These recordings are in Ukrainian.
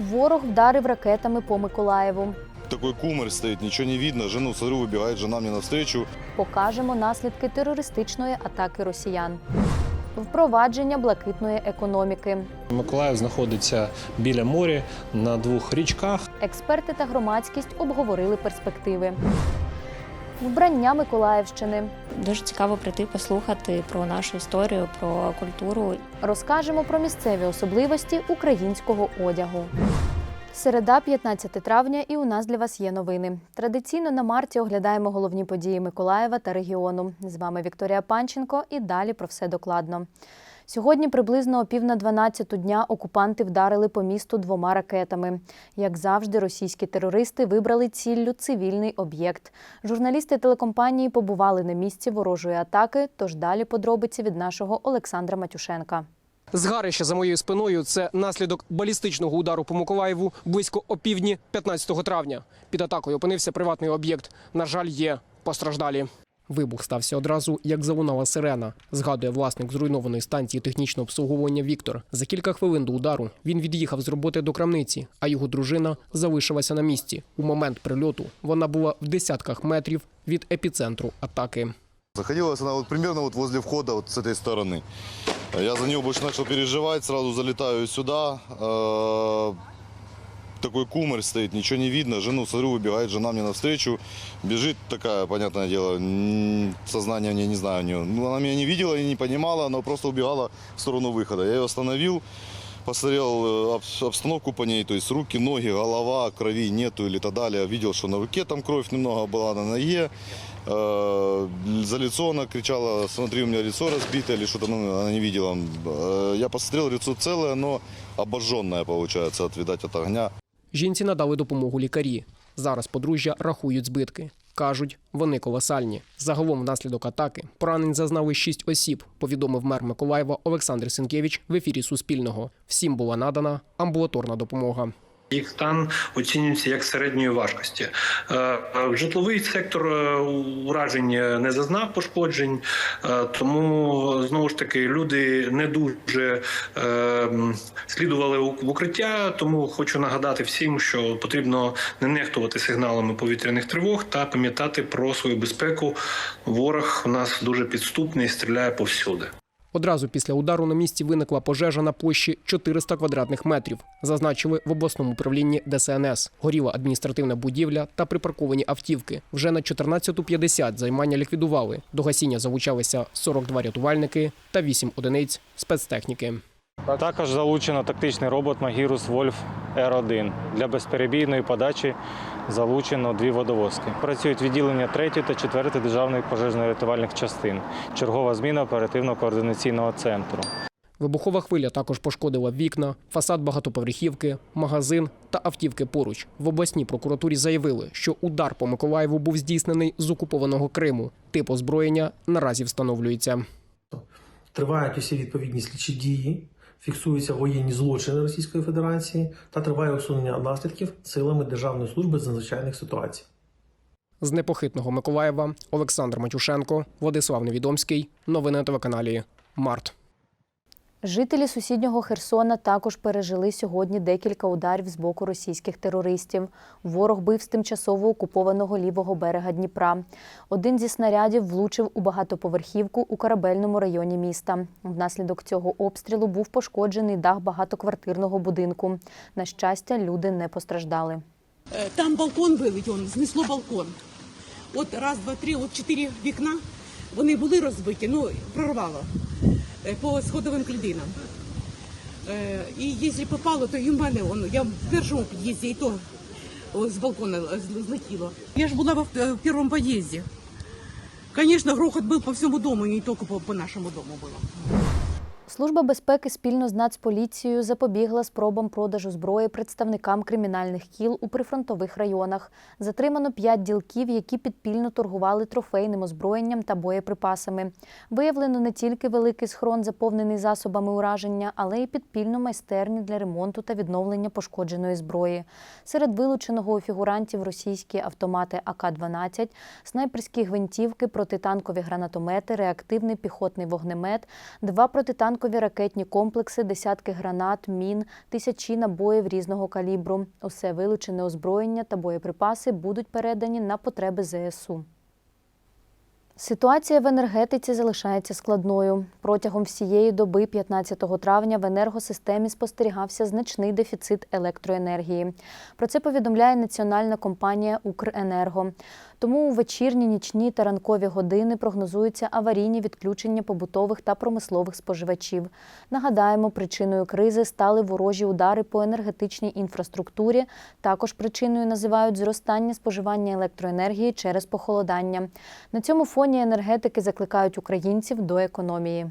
Ворог вдарив ракетами по Миколаєву. Такой кумарь стоит, ничего не видно. Жену смотрю, выбегает жена мне навстречу. Покажемо наслідки терористичної атаки росіян. Впровадження блакитної економіки. Миколаїв знаходиться біля моря на двох річках. Експерти та громадськість обговорили перспективи. Вбрання Миколаївщини. Дуже цікаво прийти послухати про нашу історію, про культуру. Розкажемо про місцеві особливості українського одягу. Середа, 15 травня, і у нас для вас є новини. Традиційно на марті оглядаємо головні події Миколаєва та регіону. З вами Вікторія Панченко і далі про все докладно. Сьогодні приблизно о пів на 12 дня окупанти вдарили по місту двома ракетами. Як завжди, російські терористи вибрали ціллю цивільний об'єкт. Журналісти телекомпанії побували на місці ворожої атаки. Тож далі подробиці від нашого Олександра Матюшенка. Згарище за моєю спиною це наслідок балістичного удару по Миколаєву близько опівдні 15 травня. Під атакою опинився приватний об'єкт. На жаль, є постраждалі. Вибух стався одразу, як залунала сирена. Згадує власник зруйнованої станції технічного обслуговування Віктор. За кілька хвилин до удару він від'їхав з роботи до крамниці, а його дружина залишилася на місці. У момент прильоту вона була в десятках метрів від епіцентру атаки. Заходилась она вот примерно вот возле входа вот с этой стороны. Я за нее больше начал переживать, сразу залетаю сюда Э, Такой кумарь стоит, ничего не видно. Жену смотрю, выбегает жена мне навстречу. Бежит такая, понятное дело, м, сознание мне не знаю у нее. Ну, она меня не видела и не понимала, она просто убегала в сторону выхода. Я ее остановил, посмотрел э, об- обстановку по ней, то есть руки, ноги, голова, крови нету или так далее. Видел, что на руке там кровь немного была, на ноге. Э, За лицо она кричала, смотри, у меня лицо разбито или что-то, ну, она не видела. Э, Я посмотрел, лицо целое, но обожженное, получается, от, видать, от огня. Жінці надали допомогу лікарі. Зараз подружжя рахують збитки. Кажуть, вони колосальні. Загалом внаслідок атаки поранень зазнали шість осіб, повідомив мер Миколаєва Олександр Сенкевич в ефірі Суспільного. Всім була надана амбулаторна допомога. Їх стан оцінюється як середньої важкості. Е, е, Житловий сектор е, уражень не зазнав пошкоджень, тому знову ж таки люди не дуже слідували в укриття. Тому хочу нагадати всім, що потрібно не нехтувати сигналами повітряних тривог та пам'ятати про свою безпеку. Ворог у нас дуже підступний, стріляє повсюди. Одразу після удару на місці виникла пожежа на площі 400 квадратних метрів. Зазначили в обласному управлінні ДСНС. Горіла адміністративна будівля та припарковані автівки. Вже на 14.50 займання ліквідували. До гасіння залучалися 42 рятувальники та 8 одиниць спецтехніки. Також залучено тактичний робот Magirus Wolf R1. Для безперебійної подачі залучено дві водовозки. Працюють відділення 3 та 4 державних пожежно-рятувальних частин. Чергова зміна оперативно-координаційного центру. Вибухова хвиля також пошкодила вікна, фасад багатоповерхівки, магазин та автівки поруч. В обласній прокуратурі заявили, що удар по Миколаєву був здійснений з окупованого Криму. Тип озброєння наразі встановлюється. Тривають усі відповідні слідчі дії, фіксуються воєнні злочини Російської Федерації та триває усунення наслідків силами Державної служби з надзвичайних ситуацій. З непохитного Миколаєва Олександр Матюшенко, Владислав Невідомський. Новини на телеканалі Март. Жителі сусіднього Херсона також пережили сьогодні декілька ударів з боку російських терористів. Ворог бив з тимчасово окупованого лівого берега Дніпра. Один зі снарядів влучив у багатоповерхівку у корабельному районі міста. Внаслідок цього обстрілу був пошкоджений дах багатоквартирного будинку. На щастя, люди не постраждали. Э, Там балкон і знесло балкон. От раз, два, три, от чотири вікна. Вони були розбиті, ну прорвало е, по сходовим клітинам. Е, І якщо попало, то і в мене воно. я в першому під'їзді, і то з балкона злетіло. Я ж була в, в першому під'їзді. Звісно, грохот був по всьому дому, не тільки по нашому дому було. Служба безпеки спільно з Нацполіцією запобігла спробам продажу зброї представникам кримінальних кіл у прифронтових районах. Затримано п'ять ділків, які підпільно торгували трофейним озброєнням та боєприпасами. Виявлено не тільки великий схрон, заповнений засобами ураження, але й підпільну майстерню для ремонту та відновлення пошкодженої зброї. Серед вилученого у фігурантів російські автомати АК-12, снайперські гвинтівки, протитанкові гранатомети, реактивний піхотний вогнемет, два протитанкові протитанкові ракетні комплекси, десятки гранат, мін, тисячі набоїв різного калібру. Усе вилучене озброєння та боєприпаси будуть передані на потреби ЗСУ. Ситуація в енергетиці залишається складною. Протягом всієї доби 15 травня в енергосистемі спостерігався значний дефіцит електроенергії. Про це повідомляє національна компанія Укренерго. Тому у вечірні, нічні та ранкові години прогнозуються аварійні відключення побутових та промислових споживачів. Нагадаємо, причиною кризи стали ворожі удари по енергетичній інфраструктурі. Також причиною називають зростання споживання електроенергії через похолодання. На цьому фоні енергетики закликають українців до економії.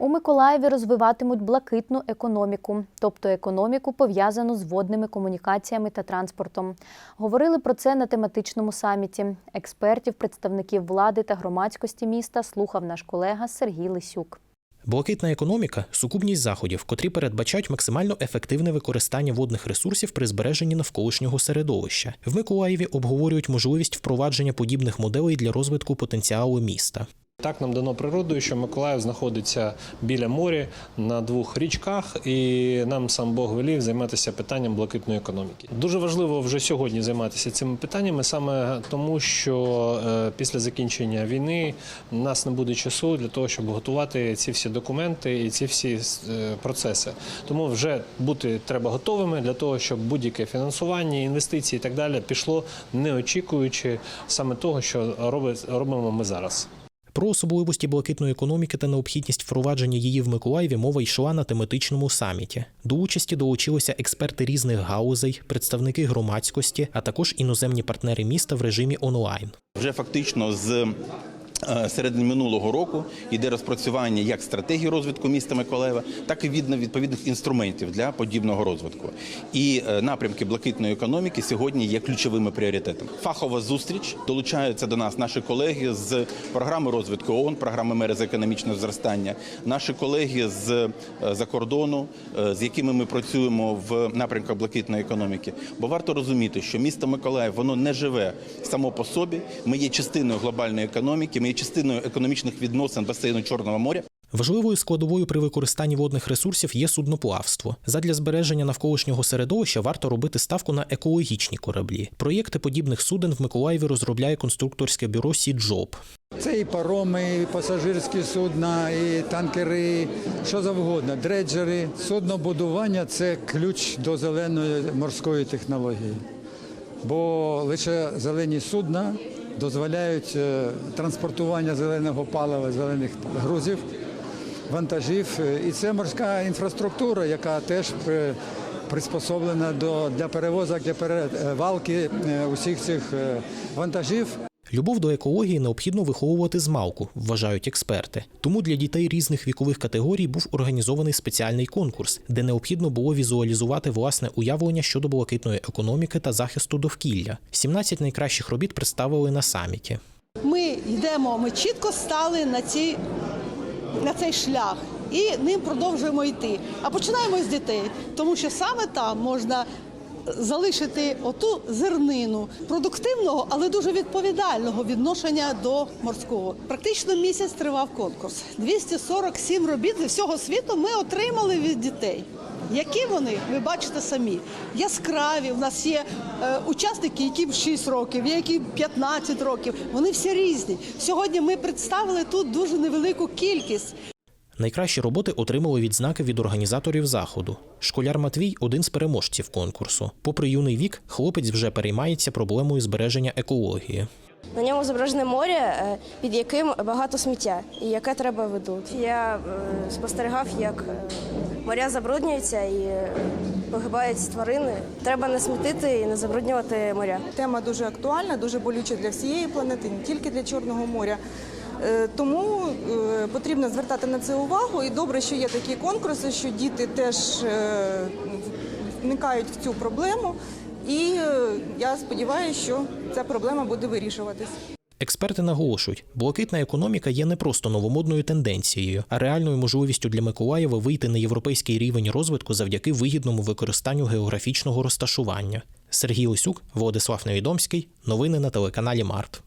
У Миколаєві розвиватимуть блакитну економіку, тобто економіку, пов'язану з водними комунікаціями та транспортом. Говорили про це на тематичному саміті. Експертів, представників влади та громадськості міста слухав наш колега Сергій Лисюк. Блакитна економіка сукупність заходів, котрі передбачають максимально ефективне використання водних ресурсів при збереженні навколишнього середовища. В Миколаєві обговорюють можливість впровадження подібних моделей для розвитку потенціалу міста. Так нам дано природою, що Миколаїв знаходиться біля моря на двох річках, і нам сам Бог велів займатися питанням блакитної економіки. Дуже важливо вже сьогодні займатися цими питаннями, саме тому, що е, після закінчення війни у нас не буде часу для того, щоб готувати ці всі документи і ці всі е, процеси. Тому вже бути треба готовими для того, щоб будь-яке фінансування, інвестиції і так далі пішло, не очікуючи саме того, що робимо ми зараз. Про особливості блакитної економіки та необхідність впровадження її в Миколаєві мова йшла на тематичному саміті. До участі долучилися експерти різних гаузей, представники громадськості, а також іноземні партнери міста в режимі онлайн. Вже фактично з середини минулого року йде розпрацювання як стратегії розвитку міста Миколаєва, так і відповідних інструментів для подібного розвитку. І е, напрямки блакитної економіки сьогодні є ключовими пріоритетами. Фахова зустріч долучаються до нас наші колеги з програми розвитку ООН, програми мери з економічного зростання, наші колеги з е, за кордону, е, з якими ми працюємо в напрямках блакитної економіки. Бо варто розуміти, що місто Миколаїв воно не живе само по собі. Ми є частиною глобальної економіки, ми є частиною економічних відносин басейну Чорного моря. Важливою складовою при використанні водних ресурсів є судноплавство. Задля збереження навколишнього середовища варто робити ставку на екологічні кораблі. Проєкти подібних суден в Миколаєві розробляє конструкторське бюро Сіджоп. Це і пароми, і пасажирські судна, і танкери, що завгодно, дреджери. Суднобудування це ключ до зеленої морської технології. Бо лише зелені судна дозволяють е, транспортування зеленого палива, зелених грузів, вантажів. Е, І це морська інфраструктура, яка теж приспособлена для перевозок, для перевалки е, усіх цих вантажів. Любов до екології необхідно виховувати з малку, вважають експерти. Тому для дітей різних вікових категорій був організований спеціальний конкурс, де необхідно було візуалізувати власне уявлення щодо блакитної економіки та захисту довкілля. 17 найкращих робіт представили на саміті. Ми йдемо, ми чітко стали на, ці, на цей шлях і ним продовжуємо йти. А починаємо з дітей, тому що саме там можна залишити оту зернину продуктивного, але дуже відповідального відношення до морського. Практично місяць тривав конкурс. 247 робіт зі всього світу ми отримали від дітей. Які вони, ви бачите самі, яскраві. У нас є е, учасники, яким 6 років, які 15 років. Вони всі різні. Сьогодні ми представили тут дуже невелику кількість. Найкращі роботи отримали відзнаки від організаторів заходу. Школяр Матвій один з переможців конкурсу. Попри юний вік, хлопець вже переймається проблемою збереження екології. На ньому зображене море, е, під яким багато сміття, і яке треба видути. Я е, спостерігав, як е, моря забруднюються і погибають тварини. Треба не смітити і не забруднювати моря. Тема дуже актуальна, дуже болюча для всієї планети, не тільки для Чорного моря. Е, Тому е, потрібно звертати на це увагу. І добре, що є такі конкурси, що діти теж е, вникають в цю проблему. І я сподіваюся, що ця проблема буде вирішуватись. Експерти наголошують, блакитна економіка є не просто новомодною тенденцією, а реальною можливістю для Миколаєва вийти на європейський рівень розвитку завдяки вигідному використанню географічного розташування. Сергій Лисюк, Владислав Невідомський. Новини на телеканалі Март.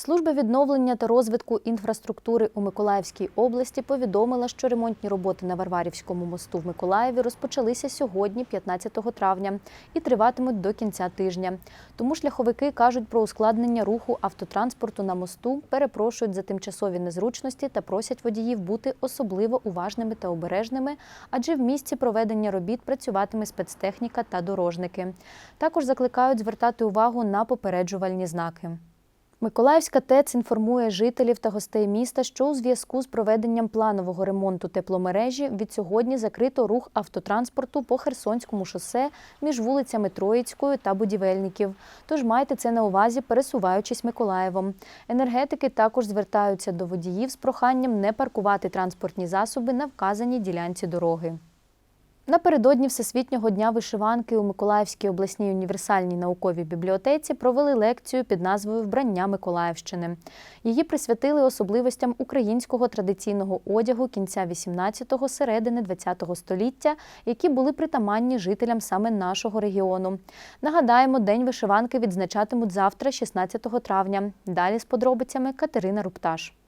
Служба відновлення та розвитку інфраструктури у Миколаївській області повідомила, що ремонтні роботи на Варварівському мосту в Миколаєві розпочалися сьогодні, 15 травня, і триватимуть до кінця тижня. Тому шляховики кажуть про ускладнення руху автотранспорту на мосту, перепрошують за тимчасові незручності та просять водіїв бути особливо уважними та обережними, адже в місці проведення робіт працюватиме спецтехніка та дорожники. Також закликають звертати увагу на попереджувальні знаки. Миколаївська ТЕЦ інформує жителів та гостей міста, що у зв'язку з проведенням планового ремонту тепломережі від сьогодні закрито рух автотранспорту по Херсонському шосе між вулицями Троїцькою та Будівельників. Тож майте це на увазі, пересуваючись Миколаєвом. Енергетики також звертаються до водіїв з проханням не паркувати транспортні засоби на вказаній ділянці дороги. Напередодні Всесвітнього дня вишиванки у Миколаївській обласній універсальній науковій бібліотеці провели лекцію під назвою Вбрання Миколаївщини. Її присвятили особливостям українського традиційного одягу кінця 18-го, середини 20-го століття, які були притаманні жителям саме нашого регіону. Нагадаємо, День вишиванки відзначатимуть завтра, 16 травня. Далі з подробицями Катерина Рупташ.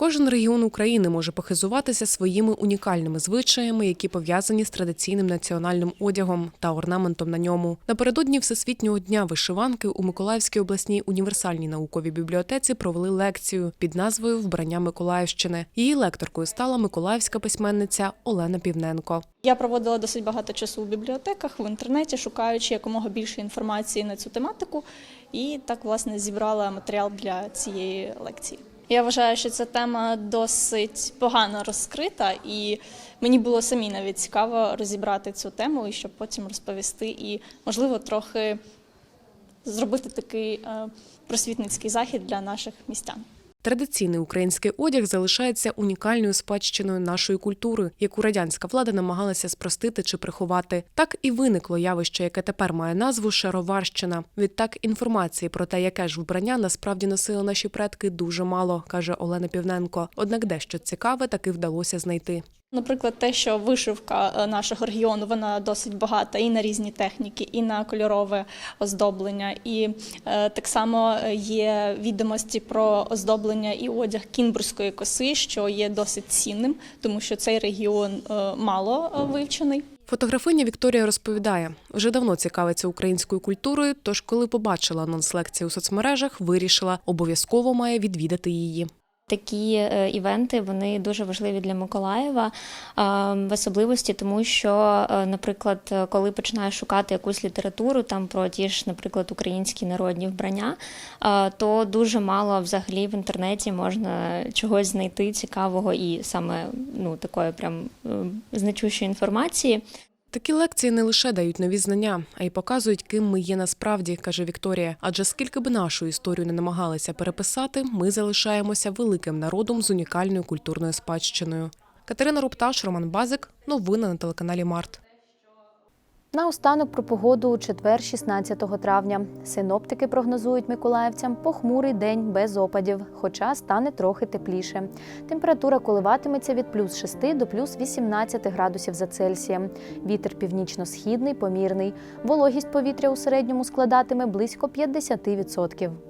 Кожен регіон України може похизуватися своїми унікальними звичаями, які пов'язані з традиційним національним одягом та орнаментом на ньому. Напередодні Всесвітнього дня вишиванки у Миколаївській обласній універсальній науковій бібліотеці провели лекцію під назвою Вбрання Миколаївщини. Її лекторкою стала миколаївська письменниця Олена Півненко. Я проводила досить багато часу в бібліотеках, в інтернеті, шукаючи якомога більше інформації на цю тематику, і так власне зібрала матеріал для цієї лекції. Я вважаю, що ця тема досить погано розкрита, і мені було самі навіть цікаво розібрати цю тему і щоб потім розповісти, і можливо трохи зробити такий е, просвітницький захід для наших містян. Традиційний український одяг залишається унікальною спадщиною нашої культури, яку радянська влада намагалася спростити чи приховати. Так і виникло явище, яке тепер має назву Шароварщина. Відтак інформації про те, яке ж вбрання насправді носили наші предки, дуже мало, каже Олена Півненко. Однак дещо цікаве таки вдалося знайти. Наприклад, те, що вишивка е, нашого регіону вона досить багата і на різні техніки, і на кольорове оздоблення. І е, так само є відомості про оздоблення і одяг кінбурзької коси, що є досить цінним, тому що цей регіон е, мало е, вивчений. Фотографиня Вікторія розповідає, вже давно цікавиться українською культурою. Тож, коли побачила анонс лекції у соцмережах, вирішила обов'язково має відвідати її. Такі е, івенти вони дуже важливі для Миколаєва е, в особливості, тому що, е, наприклад, коли починаєш шукати якусь літературу там про ті ж, наприклад, українські народні вбрання, то дуже мало взагалі в інтернеті можна чогось знайти цікавого і саме ну такої прям значущої інформації. Такі лекції не лише дають нові знання, а й показують, ким ми є насправді, каже Вікторія. Адже скільки б нашу історію не намагалися переписати, ми залишаємося великим народом з унікальною культурною спадщиною. Катерина Рупташ, Роман Базик. Новини на телеканалі Март. Наостанок про погоду у четвер, 16 травня. Синоптики прогнозують миколаївцям похмурий день без опадів, хоча стане трохи тепліше. Температура коливатиметься від плюс 6 до плюс 18 градусів за Цельсієм. Вітер північно-східний, помірний. Вологість повітря у середньому складатиме близько 50%.